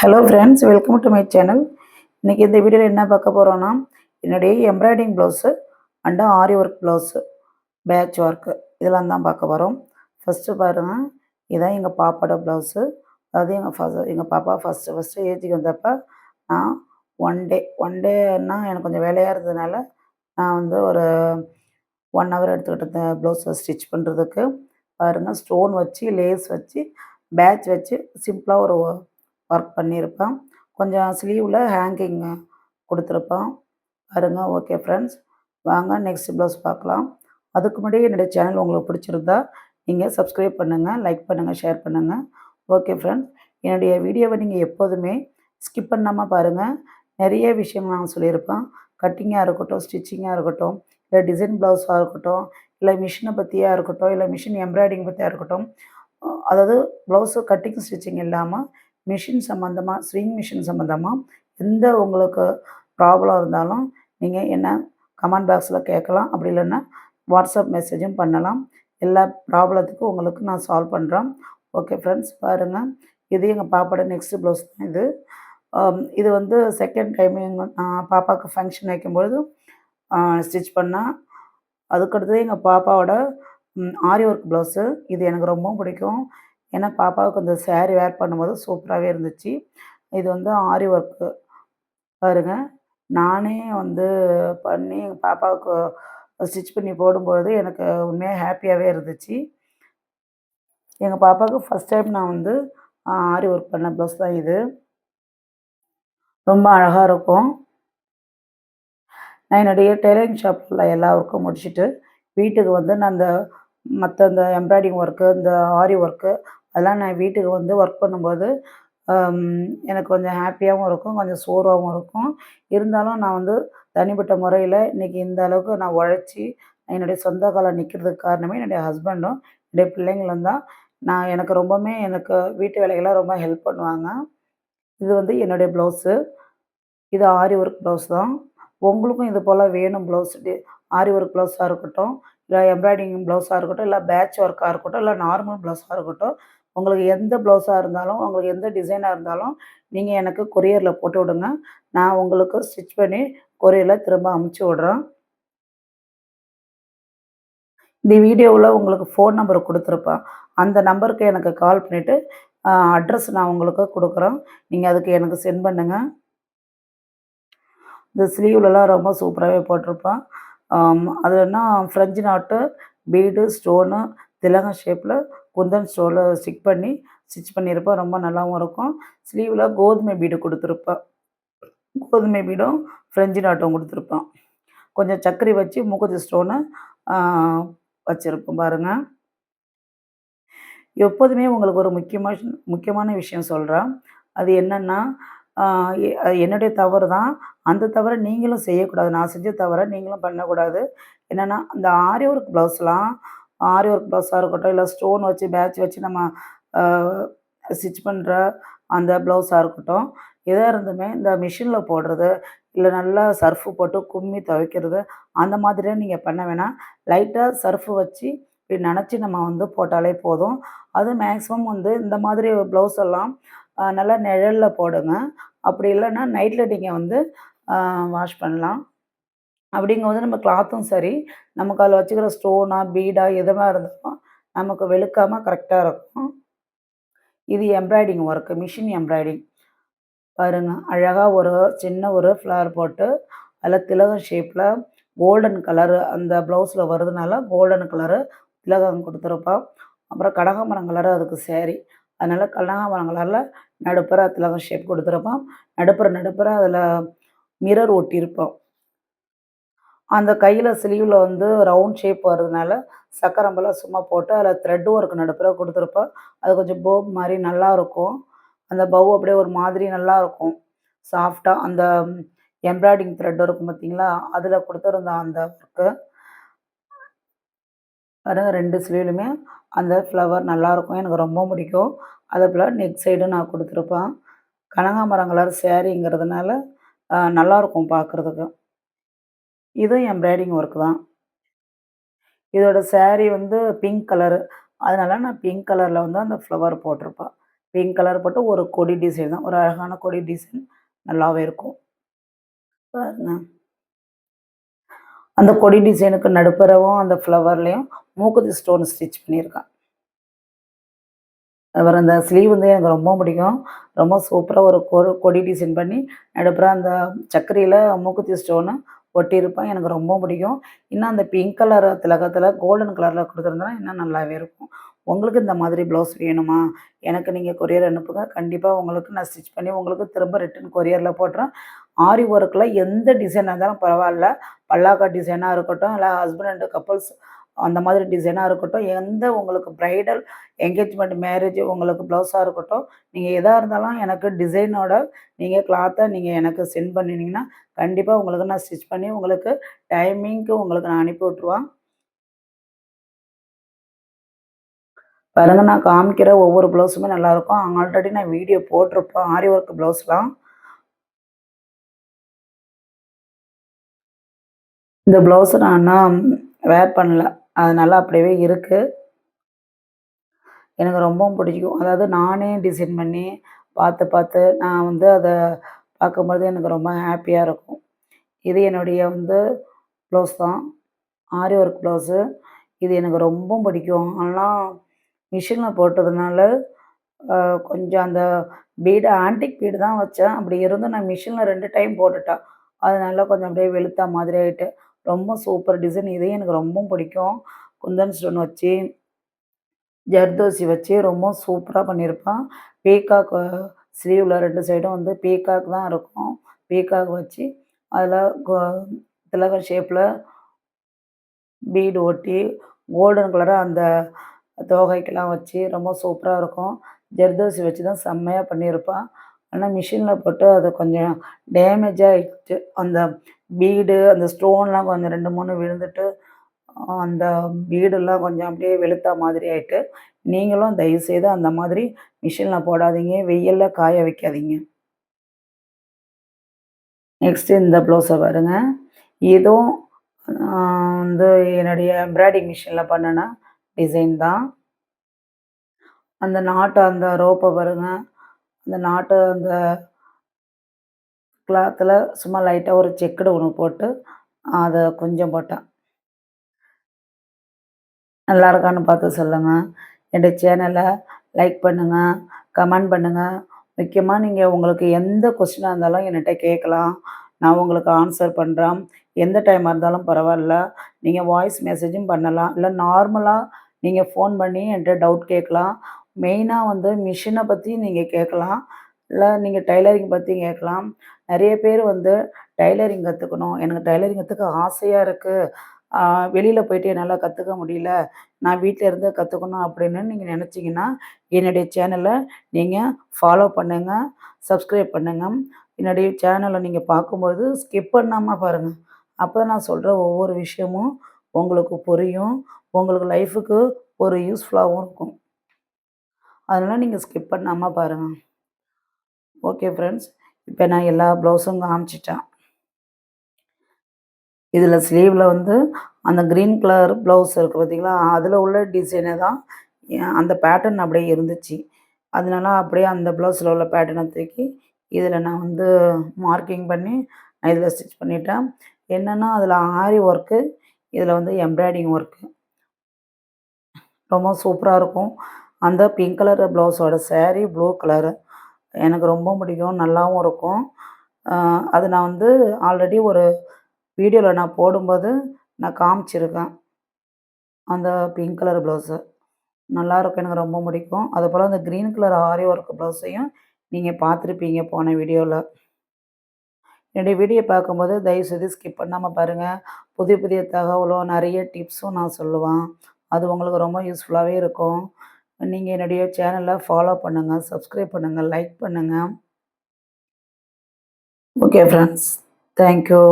Hello friends welcome to my channel இன்றைக்கி இந்த வீடியோவில் என்ன பார்க்க போகிறோன்னா என்னுடைய embroidery blouse and aari work blouse patch work இதெல்லாம் தான் பார்க்க போகிறோம் ஃபஸ்ட்டு பாருங்கள் இதான் எங்கள் பாப்பாவோட ப்ளவுஸு அதாவது எங்கள் ஃபஸ்ட் எங்கள் பாப்பா ஃபஸ்ட்டு ஃபஸ்ட்டு ஏஜுக்கு வந்தப்போ நான் ஒன் டே ஒன் டேன்னா எனக்கு கொஞ்சம் வேலையாக இருந்ததுனால நான் வந்து ஒரு ஒன் ஹவர் எடுத்துக்கிட்டு ப்ளவுஸை ஸ்டிச் பண்ணுறதுக்கு பாருங்கள் ஸ்டோன் வச்சு லேஸ் வச்சு பேட்ச் வச்சு சிம்பிளாக ஒரு ஒர்க் பண்ணியிருப்பேன். கொஞ்சம் ஸ்லீவில் ஹேங்கிங் கொடுத்துருப்பேன். பாருங்கள் ஓகே ஃப்ரெண்ட்ஸ் வாங்க நெக்ஸ்ட் ப்ளவுஸ் பார்க்கலாம். அதுக்கு முன்னாடி என்னுடைய சேனல் உங்களுக்கு பிடிச்சிருந்தா நீங்கள் சப்ஸ்கிரைப் பண்ணுங்கள் லைக் பண்ணுங்கள் ஷேர் பண்ணுங்கள் ஓகே ஃப்ரெண்ட்ஸ் என்னுடைய வீடியோவை நீங்கள் எப்போதுமே ஸ்கிப் பண்ணாமல் பாருங்கள் நிறைய விஷயங்கள் நான் சொல்லியிருப்பேன். கட்டிங்காக இருக்கட்டும் ஸ்டிச்சிங்காக இருக்கட்டும் இல்லை டிசைன் ப்ளவுஸாக இருக்கட்டும் இல்லை மிஷினை பற்றியாக இருக்கட்டும் இல்லை மிஷின் எம்ப்ராய்டிங் பற்றியாக இருக்கட்டும் அதாவது ப்ளவுஸு கட்டிங் ஸ்டிச்சிங் இல்லாமல் மிஷின் சம்மந்தமாக ஸ்விங் மிஷின் சம்மந்தமாக எந்த உங்களுக்கு ப்ராப்ளம் இருந்தாலும் நீங்கள் என்ன கமெண்ட் பாக்ஸில் கேட்கலாம். அப்படி இல்லைன்னா வாட்ஸ்அப் மெசேஜும் பண்ணலாம். எல்லா ப்ராப்ளத்துக்கும் உங்களுக்கு நான் சால்வ் பண்ணுறேன் ஓகே ஃப்ரெண்ட்ஸ் பாருங்கள் இது எங்கள் பாப்பாவோட நெக்ஸ்ட் ப்ளவுஸ் தான் இது. இது வந்து செகண்ட் டைம் எங்கள் நான் பாப்பாவுக்கு ஃபங்க்ஷன் வைக்கும்பொழுது ஸ்டிச் பண்ணால் அதுக்கடுத்தது எங்கள் பாப்பாவோட ஆரி ஒர்க் ப்ளவுஸு இது எனக்கு ரொம்ப பிடிக்கும். ஏன்னா பாப்பாவுக்கு அந்த சேரீ வேர் பண்ணும்போது சூப்பராகவே இருந்துச்சு. இது வந்து ஆரி ஒர்க்கு பாருங்க. நானே வந்து பண்ணி எங்கள் பாப்பாவுக்கு ஸ்டிச் பண்ணி போடும்பொழுது எனக்கு உண்மையாக ஹாப்பியாகவே இருந்துச்சு. எங்கள் பாப்பாவுக்கு ஃபஸ்ட் டைம் நான் வந்து ஆரி ஒர்க் பண்ண ப்ளவுஸ் தான் இது. ரொம்ப அழகாக இருக்கும். நான் என்னுடைய டெய்லரிங் ஷாப்பில் எல்லா ஒர்க்கும் முடிச்சுட்டு வீட்டுக்கு வந்து நான் அந்த மற்ற இந்த எம்ப்ராய்டிங் ஒர்க்கு இந்த ஆரி ஒர்க்கு அதெல்லாம் நான் வீட்டுக்கு வந்து ஒர்க் பண்ணும்போது எனக்கு கொஞ்சம் ஹாப்பியாகவும் இருக்கும் கொஞ்சம் சோர்வாகவும் இருக்கும். இருந்தாலும் நான் வந்து தனிப்பட்ட முறையில் இன்றைக்கி இந்த அளவுக்கு நான் உழைச்சி என்னுடைய சொந்த காலம் நிற்கிறதுக்கு காரணமே என்னுடைய ஹஸ்பண்டும் என்னுடைய பிள்ளைங்களும் தான். நான் எனக்கு ரொம்பவுமே எனக்கு வீட்டு வேலைகள்லாம் ரொம்ப ஹெல்ப் பண்ணுவாங்க. இது வந்து என்னுடைய ப்ளவுஸு இது ஆரி ஒர்க் ப்ளவுஸ் தான். உங்களுக்கும் இது போல் வேணும் ப்ளவுஸ் ஆரி ஒர்க் ப்ளவுஸாக இருக்கட்டும் இல்லை எம்ப்ராய்டிங் ப்ளவுஸாக இருக்கட்டும் இல்லை பேட்ச் ஒர்க்காக இருக்கட்டும் இல்லை நார்மல் ப்ளவுஸாக இருக்கட்டும் உங்களுக்கு எந்த ப்ளவுஸாக இருந்தாலும் உங்களுக்கு எந்த டிசைனாக இருந்தாலும் நீங்கள் எனக்கு கொரியரில் போட்டு விடுங்க. நான் உங்களுக்கு ஸ்டிச் பண்ணி கொரியரில் திரும்ப அமுச்சு விட்றேன். இந்த வீடியோவில் உங்களுக்கு ஃபோன் நம்பர் கொடுத்துருப்பேன். அந்த நம்பருக்கு எனக்கு கால் பண்ணிவிட்டு அட்ரஸ் நான் உங்களுக்கு கொடுக்குறேன். நீங்கள் அதுக்கு எனக்கு சென்ட் பண்ணுங்கள் இந்த ஸ்லீவ்லலாம் ரொம்ப சூப்பராகவே போட்டிருப்பான். அது என்ன? ஃப்ரெஞ்சு நாட்டு பீடு ஸ்டோனு திலகம் ஷேப்பில் குந்தன் ஸ்டோனில் ஸ்டிக் பண்ணி ஸ்டிச் பண்ணியிருப்பேன் ரொம்ப நல்லாவும் இருக்கும். ஸ்லீவில் கோதுமை பீடு கொடுத்துருப்பேன் கோதுமை பீடும் ஃப்ரெஞ்சு நாட்டும் கொடுத்துருப்பேன் கொஞ்சம் சக்கரை வச்சு மூக்குத்தி ஸ்டோனை வச்சுருப்போம் பாருங்கள் எப்போதுமே உங்களுக்கு ஒரு முக்கியமான முக்கியமான விஷயம் சொல்கிறேன் அது என்னென்னா ஆஹ் என்னுடைய தவறு தான். அந்த தவறை நீங்களும் செய்யக்கூடாது. நான் செஞ்ச தவறை நீங்களும் பண்ணக்கூடாது. என்னென்னா அந்த ஆரி ஒர்க் ப்ளவுஸ்லாம் ஆரி ஒர்க் ப்ளவுஸாக இருக்கட்டும் இல்லை ஸ்டோன் வச்சு பேட்ச் வச்சு நம்ம ஸ்டிச் பண்ணுற அந்த ப்ளவுஸாக இருக்கட்டும். எதாக இருந்துமே இந்த மிஷினில் போடுறது இல்லை நல்லா சர்ஃபு போட்டு கும்மி துவைக்கிறது அந்த மாதிரியே நீங்கள் பண்ண வேணாம் லைட்டாக சர்ஃபு வச்சு இப்படி நினச்சி நம்ம வந்து போட்டாலே போதும். அது மேக்ஸிமம் வந்து இந்த மாதிரி ப்ளவுஸ் எல்லாம் நல்லா நிழலில் போடுங்க. அப்படி இல்லைன்னா நைட்டில் நீங்கள் வந்து வாஷ் பண்ணலாம். அப்படிங்கும்போது நம்ம கிளாத்தும் சரி நமக்கு அதில் வச்சுக்கிற ஸ்டோனா பீடா எதுவாக இருந்தாலும் நமக்கு வெளுக்காமல் கரெக்டாக இருக்கும். இது எம்ப்ராய்டிங் ஒர்க்கு மிஷின் எம்ப்ராய்டிங் பாருங்க அழகாக ஒரு சின்ன ஒரு ஃப்ளவர் போட்டு அதில் திலகம் ஷேப்பில் கோல்டன் கலரு அந்த ப்ளவுஸில் வருதுனால கோல்டன் கலரு திலகம் கொடுத்துருப்பான் அப்புறம் கடகமரம் கலரு அதுக்கு சேரீ அதனால் கனகாமரம் கலரில் நடுப்புற திலகம் ஷேப் கொடுத்துருப்பான் நடுப்புற நடுப்புற அதில் மிரர் ஒட்டியிருப்போம். அந்த கையில் ஸ்லீவில் வந்து ரவுண்ட் ஷேப் வர்றதுனால சக்கரம்பெல்லாம் சும்மா போட்டு அதில் த்ரெட் ஒர்க் நடுப்புற கொடுத்துருப்போம் அது கொஞ்சம் போ மாதிரி நல்லா இருக்கும். அந்த பவ் அப்படியே ஒரு மாதிரி நல்லாயிருக்கும் சாஃப்டாக அந்த எம்ப்ராய்டிங் த்ரெட் இருக்கும் பார்த்தீங்களா அதில் கொடுத்துருந்தோம் அந்த ஒர்க்கு பாருங்க ரெண்டு ஸ்லீவ்லையுமே அந்த ஃப்ளவர் நல்லாயிருக்கும் எனக்கு ரொம்ப பிடிக்கும். அதே போல் நெக் சைடும் நான் கொடுத்துருப்பேன். கனகாமரம் கலர் சேரீங்கிறதுனால நல்லாயிருக்கும் பார்க்குறதுக்கு இதுவும் எம்ப்ராய்டிங் ஒர்க் தான். இதோட சேரீ வந்து பிங்க் கலரு அதனால நான் பிங்க் கலரில் வந்து அந்த ஃப்ளவர் போட்டிருப்பேன் பிங்க் கலர் போட்டு ஒரு கொடி டிசைன் தான். ஒரு அழகான கொடி டிசைன் நல்லாவே இருக்கும். பாருங்க. அந்த கொடி டிசைனுக்கு நடுப்புறவும் அந்த ஃப்ளவர்லேயும் மூக்குத்தி ஸ்டோன் ஸ்டிச் பண்ணியிருக்கேன் அப்புறம் அந்த ஸ்லீவ் வந்து எனக்கு ரொம்ப பிடிக்கும். ரொம்ப சூப்பராக ஒரு கொ கொடி டிசைன் பண்ணி நடுப்புற அந்த சக்கரையில் மூக்குத்தி ஸ்டோனு ஒட்டியிருப்பேன். எனக்கு ரொம்ப பிடிக்கும். இன்னும் அந்த பிங்க் கலர் திலகத்தில் கோல்டன் கலரில் கொடுத்துருந்தா இன்னும் நல்லாவே இருக்கும். உங்களுக்கு இந்த மாதிரி ப்ளவுஸ் வேணுமா? எனக்கு நீங்கள் கொரியர் அனுப்புங்க. கண்டிப்பாக உங்களுக்கு நான் ஸ்டிச் பண்ணி உங்களுக்கு திரும்ப ரிட்டன் கொரியரில் போட்டுறேன். ஆரி ஒர்க்கில் எந்த டிசைனாக இருந்தாலும் பரவாயில்ல. பல்லாக்கா டிசைனாக இருக்கட்டும் இல்லை ஹஸ்பண்ட் அண்டு கப்புள்ஸ் அந்த மாதிரி டிசைனாக இருக்கட்டும் எந்த உங்களுக்கு ப்ரைடல் என்கேஜ்மெண்ட் மேரேஜ் உங்களுக்கு ப்ளவுஸாக இருக்கட்டும் நீங்கள் எதாக இருந்தாலும் எனக்கு டிசைனோட நீங்கள் கிளாத்தை நீங்கள் எனக்கு சென்ட் பண்ணினீங்கன்னா கண்டிப்பாக உங்களுக்கு நான் ஸ்டிச் பண்ணி உங்களுக்கு டைமிங்க்கு உங்களுக்கு நான் அனுப்பி விட்ருவேன் பாருங்கள் நான் காமிக்கிற ஒவ்வொரு ப்ளவுஸுமே நல்லாயிருக்கும். ஆல்ரெடி நான் வீடியோ போட்டிருப்பேன். ஆரி ஒர்க் ப்ளவுஸ்லாம் இந்த ப்ளவுஸை நான் வேர் பண்ணல. அதனால் அப்படியே இருக்குது எனக்கு ரொம்பவும் பிடிக்கும். அதாவது நானே டிசைன் பண்ணி பார்த்து பார்த்து நான் வந்து அதை பார்க்கும்போது எனக்கு ரொம்ப ஹாப்பியாக இருக்கும். இது என்னுடைய வந்து ப்ளவுஸ் தான். ஆரி ஒர்க் ப்ளவுஸு இது எனக்கு ரொம்ப பிடிக்கும். ஆனால் மிஷினில் போட்டதுனால கொஞ்சம் அந்த பீடு ஆன்டிக் பீடு தான் வச்சேன். அப்படி இருந்தும் நான் மிஷினில் ரெண்டு டைம் போட்டுட்டேன். அதனால கொஞ்சம் அப்படியே வெளுத்தா மாதிரி ஆகிட்டு ரொம்ப சூப்பர் டிசைன். இதே எனக்கு ரொம்ப பிடிக்கும். குந்தன் ஸ்டோன் வச்சு ஜர்தோசி வச்சு ரொம்ப சூப்பராக பண்ணியிருப்பான். பீகாக் ஸ்லீவில் ரெண்டு சைடும் வந்து பீகாக் தான் இருக்கும். பீகாக் வச்சு அதில் திலகர் ஷேப்பில் பீடு ஒட்டி கோல்டன் கலராக அந்த தோகைக்கெல்லாம் வச்சு ரொம்ப சூப்பராக இருக்கும். ஜர்தோசி வச்சு தான் செம்மையாக பண்ணியிருப்பான். ஆனால் மிஷினில் போட்டு அது கொஞ்சம் டேமேஜ் ஆகிடுச்சு அந்த வீடு அந்த ஸ்டோன்லாம் கொஞ்சம் ரெண்டு மூணு விழுந்துட்டு அந்த வீடெல்லாம் கொஞ்சம் அப்படியே வெளுத்தா மாதிரி ஆகிட்டு நீங்களும் தயவுசெய்து அந்த மாதிரி மிஷினில் போடாதீங்க வெயிலில் காய வைக்காதீங்க. நெக்ஸ்ட்டு இந்த ப்ளவுஸை பாருங்க. இதுவும் வந்து என்னுடைய எம்ப்ராய்டிங் மிஷினில் பண்ணின டிசைன் தான். அந்த நாட்டு அந்த ரோப்பை பாருங்க. அந்த நாட்டு அந்த கிளாத்தில் சும்மா லைட்டாக ஒரு செக்குடு ஒன்று போட்டு அதை கொஞ்சம் போட்டேன். நல்லா இருக்கான்னு பார்த்து சொல்லுங்கள் என்னுடைய சேனலை லைக் பண்ணுங்கள் கமெண்ட் பண்ணுங்கள் முக்கியமாக நீங்கள் உங்களுக்கு எந்த கொஸ்டினாக இருந்தாலும் என்கிட்ட கேட்கலாம். நான் உங்களுக்கு ஆன்சர் பண்ணுறேன் எந்த டைமாக இருந்தாலும் பரவாயில்ல. நீங்கள் வாய்ஸ் மெசேஜும் பண்ணலாம். இல்லை நார்மலாக நீங்கள் ஃபோன் பண்ணி என்கிட்ட டவுட் கேட்கலாம். மெயினாக வந்து மிஷினை பற்றி நீங்கள் கேட்கலாம். இல்லை நீங்கள் டைலரிங் பற்றி கேட்கலாம். நிறைய பேர் வந்து டைலரிங் கற்றுக்கணும் எனக்கு டைலரிங் கற்றுக்க ஆசையாக இருக்குது வெளியில் போயிட்டு என்னால் கற்றுக்க முடியல. நான் வீட்டில் இருந்து கற்றுக்கணும் அப்படின்னு நீங்கள் நினச்சிங்கன்னா என்னுடைய சேனலை நீங்கள் ஃபாலோ பண்ணுங்கள் சப்ஸ்கிரைப் பண்ணுங்கள் என்னுடைய சேனலை நீங்கள் பார்க்கும்பொழுது ஸ்கிப் பண்ணாமல் பாருங்கள் அப்போ நான் சொல்கிற ஒவ்வொரு விஷயமும் உங்களுக்கு புரியும். உங்களுக்கு லைஃபுக்கு ஒரு யூஸ்ஃபுல்லாகவும் இருக்கும். அதனால் நீங்கள் ஸ்கிப் பண்ணாமல் பாருங்கள் ஓகே ஃப்ரெண்ட்ஸ் இப்போ நான் எல்லா ப்ளவுஸும் காமிச்சிட்டேன். இதில் ஸ்லீவில் வந்து அந்த க்ரீன் கலர் ப்ளவுஸ் இருக்குது பார்த்திங்களா அதில் உள்ள டிசைனை தான் அந்த பேட்டர்ன் அப்படியே இருந்துச்சு. அதனால அப்படியே அந்த ப்ளவுஸில் உள்ள பேட்டர்னை தூக்கி இதில் நான் வந்து மார்க்கிங் பண்ணி நான் இதில் ஸ்டிச் பண்ணிட்டேன். என்னென்னா அதில் ஆரி ஒர்க்கு இதில் வந்து எம்ப்ராய்டிங் ஒர்க்கு ரொம்ப சூப்பராக இருக்கும். அந்த பிங்க் கலர் ப்ளவுஸோட சேரீ ப்ளூ கலரு எனக்கு ரொம்ப பிடிக்கும் நல்லாவும் இருக்கும். அது நான் வந்து ஆல்ரெடி ஒரு வீடியோவில் நான் போடும்போது நான் காமிச்சிருக்கேன். அந்த பிங்க் கலர் ப்ளவுஸு நல்லாயிருக்கும் எனக்கு ரொம்ப பிடிக்கும். அதுபோல் அந்த க்ரீன் கலர் ஆரி ஒர்க் ப்ளவுஸையும் நீங்கள் பார்த்துருப்பீங்க போன வீடியோவில் என்னுடைய வீடியோ பார்க்கும்போது தயவுசெய்து ஸ்கிப் பண்ணாமல் பாருங்கள் புதிய புதிய தகவலும் நிறைய டிப்ஸும் நான் சொல்லுவேன். அது உங்களுக்கு ரொம்ப யூஸ்ஃபுல்லாகவே இருக்கும். நீங்கள் என்னுடைய சேனலை ஃபாலோ பண்ணுங்கள் சப்ஸ்கிரைப் பண்ணுங்கள் லைக் பண்ணுங்கள் ஓகே ஃப்ரெண்ட்ஸ் தேங்க்யூ